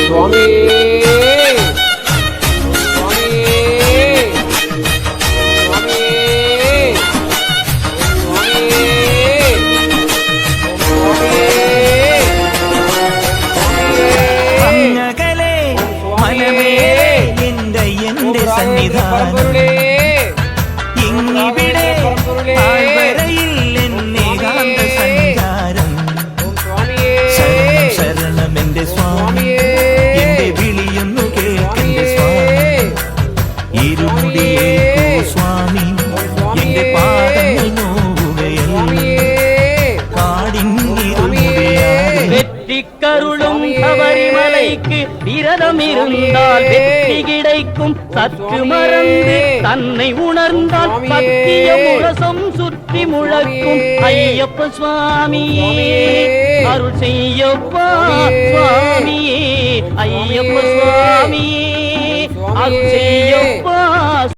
സ്വാമി സന്നിധാനം ഇങ്ങിവിടെ திருமுடியே. சுவாமி எங்கள் பாதங்கள் நோவுகையில் காடின் வெற்றி கருளும் சபரிமலைக்கு விரதம் இருந்தால் வெற்றி கிடைக்கும் சற்று மறந்து தன்னை உணர்ந்தால் பத்திய முரசம் சுற்றி முழக்கும் ஐயப்ப சுவாமியே. அருள் செய்யப்பா சுவாமியே. ஐயப்ப சுவாமியே. அருள் செய்யப்பா.